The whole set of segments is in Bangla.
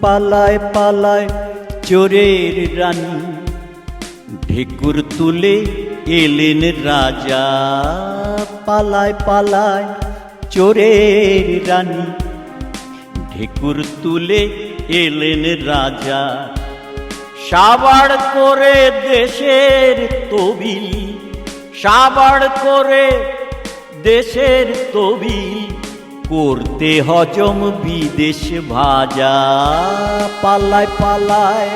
পালায় পালায় চোরের রানী। ঢেকুর তুলে এলেন রাজা। পালায় পালায় চোরের রানী। ঢেকুর তুলে এলেন রাজা। সাবাড় করে দেশের তবিল। সাবাড় করে দেশের তবিল। করতে হজম বিদেশ ভাজা পালায় পালায়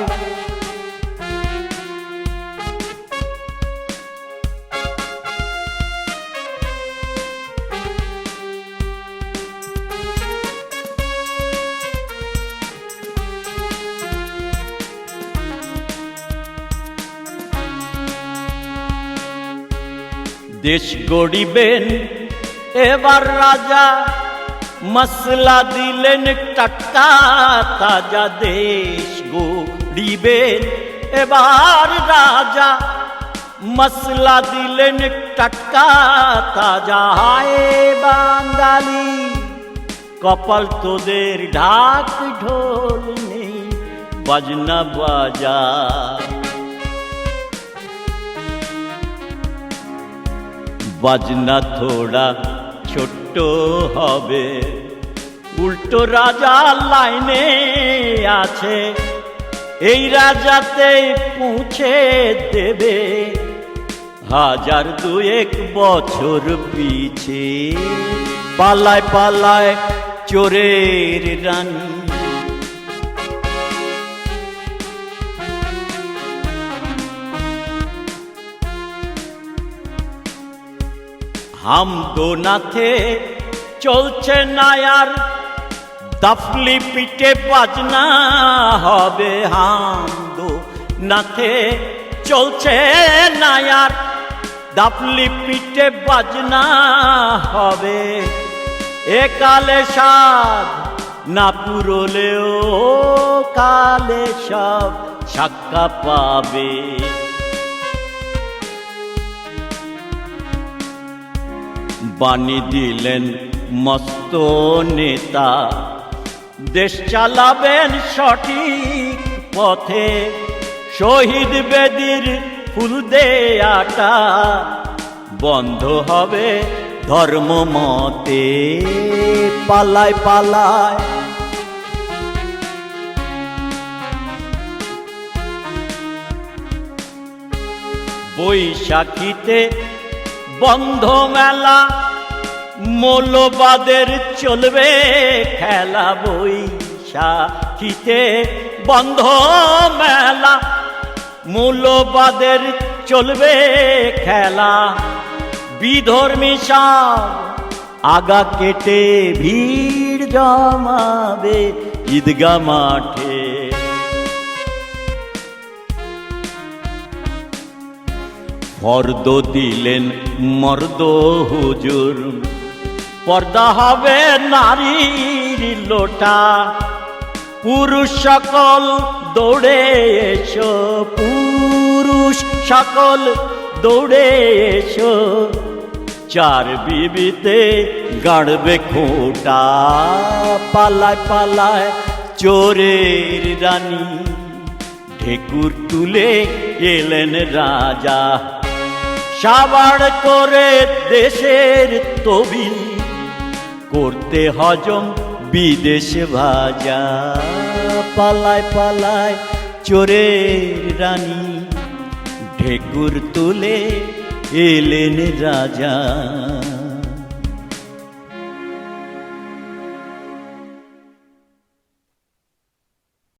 দেশ গড়িবেন এবার রাজা মশলা দিলেন টাটকা তাজা দেশ গড়িবেন এবার রাজা মশলা দিলেন টাটকা তাজা হায় বাঙালি কপাল তোদের ঢাক ঢোল নেই বাজনা বাজা বাজনা থোড়া ছোট্ট হবে। উল্টো রাজা লাইনে আছে। এই রাজাতে পৌঁছে দেবে। হাজার দুয়েক বছর পিছে। পালায় পালায় চোরের রানী। হাম দোনাথে চলছে নায়ার, দাফলি পিঠে বাজনা হবে হাম নাথে চলছে নায়ার, দাফলি পিঠে বাজনা হবে। এ কালে সাদ না পুরলেও, কালে সব ছাক্কা পাবে। বাণী দিলেন মস্ত নেতা। দেশ চালাবেন সঠিক পথে, শহীদ বেদির ফুল দেয়াটা বন্ধ হবে ধর্ম মতে। পালায় পালায়। বৈশাখীতে বন্ধ মেলা মৌলবাদের চলবে খেলা বৈশাখীতে বন্ধ মেলা মৌলবাদের চলবে খেলা বিধর্মী সব আগা কেটে ভিড় জমাবে ঈদগা মাঠে। ফর্দ দিলেন মর্দ হুজুর। পর্দা হবে নারীর লোটা। পুরুষ সকল দৌড়ে এসো, পুরুষ সকল দৌড়ে এসো। চার বিবিতে গাড়বে খোটা, পালায় পালায় চোরের রানী। ঢেকুর তুলে এলেন রাজা। সাবাড় করে দেশের তবিল, করতে হজম বিদেশে ভাজা। পালায় পালায় চোরের রানী, ঢেকুর তুলে এলেন রাজা।